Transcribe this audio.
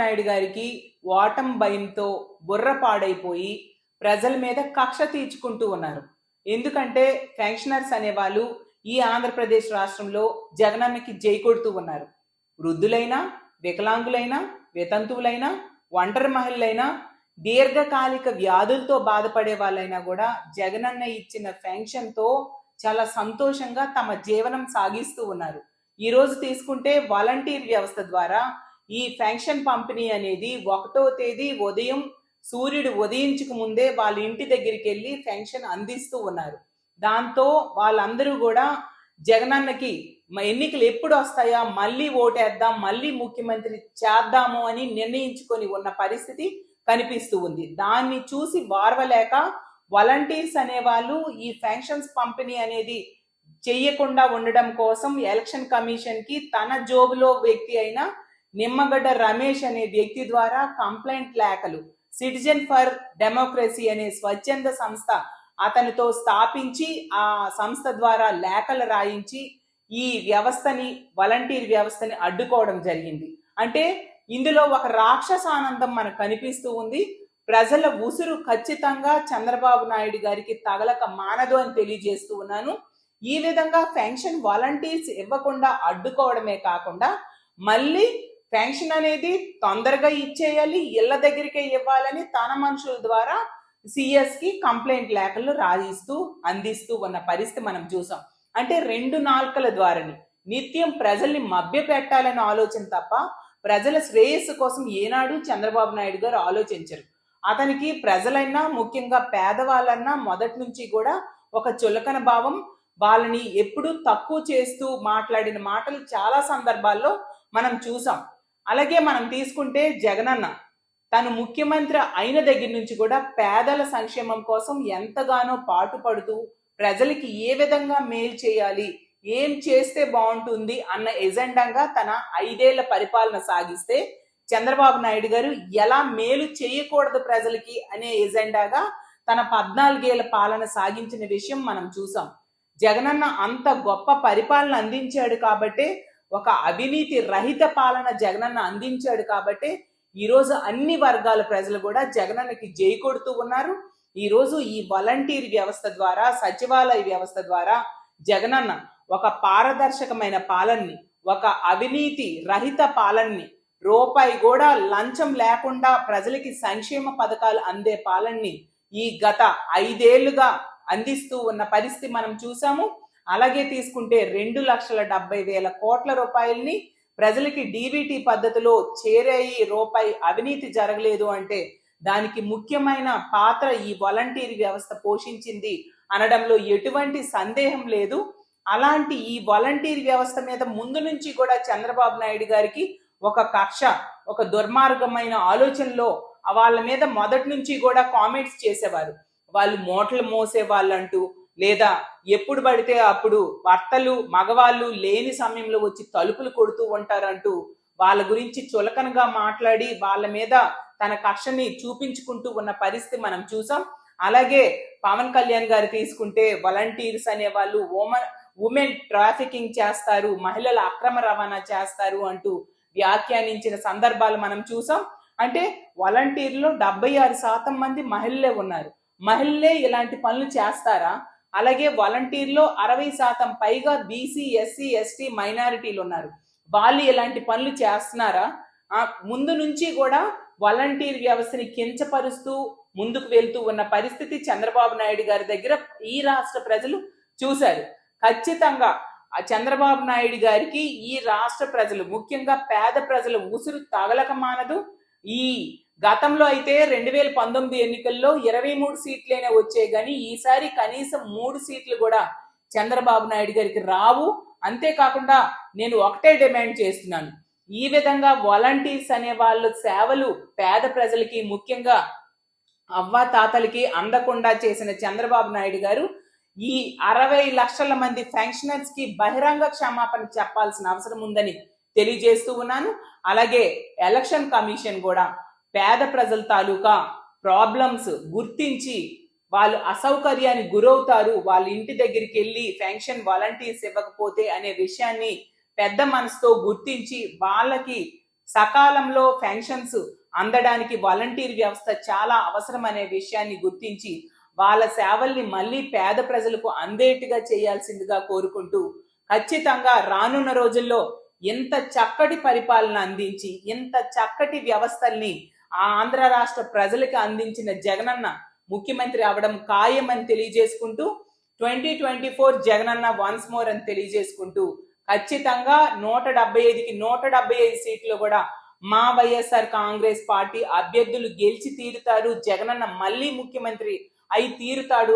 నాయుడు గారికి ఓటం భయంతో బుర్ర పాడైపోయి ప్రజల మీద కక్ష తీర్చుకుంటూ ఉన్నారు. ఎందుకంటే పెన్షనర్స్ అనేవాళ్ళు ఈ ఆంధ్రప్రదేశ్ రాష్ట్రంలో జగనన్నకి జై కొడుతూ ఉన్నారు. వృద్ధులైనా వికలాంగులైనా వితంతువులైనా ఒంటరి మహిళలైనా దీర్ఘకాలిక వ్యాధులతో బాధపడే వాళ్ళైనా కూడా జగనన్న ఇచ్చిన పెన్షన్తో చాలా సంతోషంగా తమ జీవనం సాగిస్తూ ఉన్నారు. ఈరోజు తీసుకుంటే వాలంటీర్ వ్యవస్థ ద్వారా ఈ పెన్షన్ పంపిణీ అనేది ఒకటో తేదీ ఉదయం సూర్యుడు ఉదయించక ముందే వాళ్ళ ఇంటి దగ్గరికి వెళ్ళి పెన్షన్ అందిస్తూ ఉన్నారు. దాంతో వాళ్ళందరూ కూడా జగనన్నకి ఎన్నికలు ఎప్పుడు వస్తాయా మళ్ళీ ఓటేద్దాం మళ్ళీ ముఖ్యమంత్రి చేద్దాము అని నిర్ణయించుకొని ఉన్న పరిస్థితి కనిపిస్తూ ఉంది. దాన్ని చూసి వారవలేక వాలంటీర్స్ అనేవాళ్ళు ఈ పెన్షన్స్ పంపిణీ అనేది చెయ్యకుండా ఉండడం కోసం ఎలక్షన్ కమిషన్కి తన జోబులో వ్యక్తి అయిన నిమ్మగడ్డ రమేష్ అనే వ్యక్తి ద్వారా కంప్లైంట్ లేఖలు. సిటిజన్ ఫర్ డెమోక్రసీ అనే స్వచ్ఛంద సంస్థ అతనితో స్థాపించి ఆ సంస్థ ద్వారా లేఖలు రాయించి ఈ వ్యవస్థని వాలంటీర్ వ్యవస్థని అడ్డుకోవడం జరిగింది. అంటే ఇందులో ఒక రాక్షసానందం మనకు కనిపిస్తూ ఉంది. ప్రజల ఉసురు ఖచ్చితంగా చంద్రబాబు నాయుడు గారికి తగలక మానదు అని తెలియజేస్తూ ఉన్నాను. ఈ విధంగా పెన్షన్ వాలంటీర్స్ ఇవ్వకుండా అడ్డుకోవడమే కాకుండా మళ్ళీ పెన్షన్ అనేది తొందరగా ఇచ్చేయాలి ఇళ్ళ దగ్గరికే ఇవ్వాలని తన మనుషుల ద్వారా సిఎస్కి కంప్లైంట్ లేఖలు రాయిస్తూ అందిస్తూ ఉన్న పరిస్థితి మనం చూసాం. అంటే రెండు నాల్కల ద్వారాని. నిత్యం ప్రజల్ని మభ్య పెట్టాలనే ఆలోచన తప్ప ప్రజల శ్రేయస్సు కోసం ఏనాడు చంద్రబాబు నాయుడు గారు ఆలోచించరు. అతనికి ప్రజలైనా ముఖ్యంగా పేదవాళ్ళన్నా మొదటి నుంచి కూడా ఒక చులకన భావం. వాళ్ళని ఎప్పుడూ తక్కువ చేస్తూ మాట్లాడిన మాటలు చాలా సందర్భాల్లో మనం చూసాం. అలాగే మనం తీసుకుంటే జగనన్న తను ముఖ్యమంత్రి అయిన దగ్గర నుంచి కూడా పేదల సంక్షేమం కోసం ఎంతగానో పాటుపడుతూ ప్రజలకి ఏ విధంగా మేలు చేయాలి ఏం చేస్తే బాగుంటుంది అన్న ఎజెండాగా తన ఐదేళ్ళ పరిపాలన సాగిస్తే చంద్రబాబు నాయుడు గారు ఎలా మేలు చేయకూడదు ప్రజలకి అనే ఎజెండాగా తన పద్నాలుగేళ్ళ పాలన సాగించిన విషయం మనం చూసాం. జగనన్న అంత గొప్ప పరిపాలన అందించాడు కాబట్టే ఒక అవినీతి రహిత పాలన జగనన్న అందించాడు కాబట్టి ఈరోజు అన్ని వర్గాల ప్రజలు కూడా జగనన్నకి జై కొడుతూ ఉన్నారు. ఈరోజు ఈ వాలంటీర్ వ్యవస్థ ద్వారా సచివాలయ వ్యవస్థ ద్వారా జగనన్న ఒక పారదర్శకమైన పాలనని ఒక అవినీతి రహిత పాలనని రూపాయి కూడా లంచం లేకుండా ప్రజలకి సంక్షేమ పథకాలు అందే పాలనని ఈ గత ఐదేళ్ళుగా అందిస్తూ ఉన్న పరిస్థితి మనం చూసాము. అలాగే తీసుకుంటే రెండు లక్షల డెబ్బై వేల కోట్ల రూపాయల్ని ప్రజలకి డీబీటీ పద్ధతిలో చేరేయి రూపాయి అవినీతి జరగలేదు అంటే దానికి ముఖ్యమైన పాత్ర ఈ వాలంటీర్ వ్యవస్థ పోషించింది అనడంలో ఎటువంటి సందేహం లేదు. అలాంటి ఈ వాలంటీర్ వ్యవస్థ మీద ముందు నుంచి కూడా చంద్రబాబు నాయుడు గారికి ఒక కక్ష ఒక దుర్మార్గమైన ఆలోచనలో వాళ్ళ మీద మొదటి నుంచి కూడా కామెంట్స్ చేసేవారు. వాళ్ళు మోటలు మోసే వాళ్ళంటూ లేదా ఎప్పుడు పడితే అప్పుడు భర్తలు మగవాళ్ళు లేని సమయంలో వచ్చి తలుపులు కొడుతూ ఉంటారంటూ వాళ్ళ గురించి చులకనగా మాట్లాడి వాళ్ళ మీద తన కక్షని చూపించుకుంటూ ఉన్న పరిస్థితి మనం చూసాం. అలాగే పవన్ కళ్యాణ్ గారు తీసుకుంటే వాలంటీర్స్ అనే వాళ్ళు ఉమెన్ ఉమెన్ ట్రాఫికింగ్ చేస్తారు మహిళల అక్రమ రవాణా చేస్తారు అంటూ వ్యాఖ్యానించిన సందర్భాలు మనం చూసాం. అంటే వాలంటీర్లో డెబ్బై ఆరు శాతం మంది మహిళలే ఉన్నారు. మహిళలే ఇలాంటి పనులు చేస్తారా? అలాగే వాలంటీర్లో అరవై శాతం పైగా బీసీ ఎస్సీ ఎస్టీ మైనారిటీలు ఉన్నారు. వాళ్ళు ఇలాంటి పనులు చేస్తున్నారా? ముందు నుంచి కూడా వాలంటీర్ వ్యవస్థని కించపరుస్తూ ముందుకు వెళ్తూ ఉన్న పరిస్థితి చంద్రబాబు నాయుడు గారి దగ్గర ఈ రాష్ట్ర ప్రజలు చూశారు. ఖచ్చితంగా ఆ చంద్రబాబు నాయుడు గారికి ఈ రాష్ట్ర ప్రజలు ముఖ్యంగా పేద ప్రజల ఉసురు తగలక మానదు. ఈ గతంలో అయితే రెండు వేల పంతొమ్మిది ఎన్నికల్లో ఇరవై మూడు సీట్లైనా వచ్చాయి కానీ ఈసారి కనీసం మూడు సీట్లు కూడా చంద్రబాబు నాయుడు గారికి రావు. అంతేకాకుండా నేను ఒకటే డిమాండ్ చేస్తున్నాను. ఈ విధంగా వాలంటీర్స్ అనే వాళ్ళ సేవలు పేద ప్రజలకి ముఖ్యంగా అవ్వ తాతలకి అందకుండా చేసిన చంద్రబాబు నాయుడు గారు ఈ అరవై లక్షల మంది పెన్షనర్స్కి బహిరంగ క్షమాపణ చెప్పాల్సిన అవసరం ఉందని తెలియజేస్తూ ఉన్నాను. అలాగే ఎలక్షన్ కమిషన్ కూడా పేద ప్రజల తాలూకా ప్రాబ్లమ్స్ గుర్తించి వాళ్ళు అసౌకర్యానికి గురవుతారు. వాళ్ళ ఇంటి దగ్గరికి వెళ్ళి పెన్షన్ వాలంటీర్స్ ఇవ్వకపోతే అనే విషయాన్ని పెద్ద మనసుతో గుర్తించి వాళ్ళకి సకాలంలో పెన్షన్స్ అందడానికి వాలంటీర్ వ్యవస్థ చాలా అవసరం అనే విషయాన్ని గుర్తించి వాళ్ళ సేవల్ని మళ్ళీ పేద ప్రజలకు అందేట్టుగా చేయాల్సిందిగా కోరుకుంటూ ఖచ్చితంగా రానున్న రోజుల్లో ఇంత చక్కటి పరిపాలన అందించి ఇంత చక్కటి వ్యవస్థల్ని ఆంధ్ర రాష్ట్ర ప్రజలకు అందించిన జగనన్న ముఖ్యమంత్రి అవడం ఖాయమని తెలియజేసుకుంటూ twenty twenty four Jagananna once more అని తెలియజేసుకుంటూ ఖచ్చితంగా నూట డెబ్బై ఐదుకి నూట డెబ్బై ఐదు సీట్లు కూడా మా వైఎస్ఆర్ కాంగ్రెస్ పార్టీ అభ్యర్థులు గెలిచి తీరుతారు. జగనన్న మళ్ళీ ముఖ్యమంత్రి అయి తీరుతాడు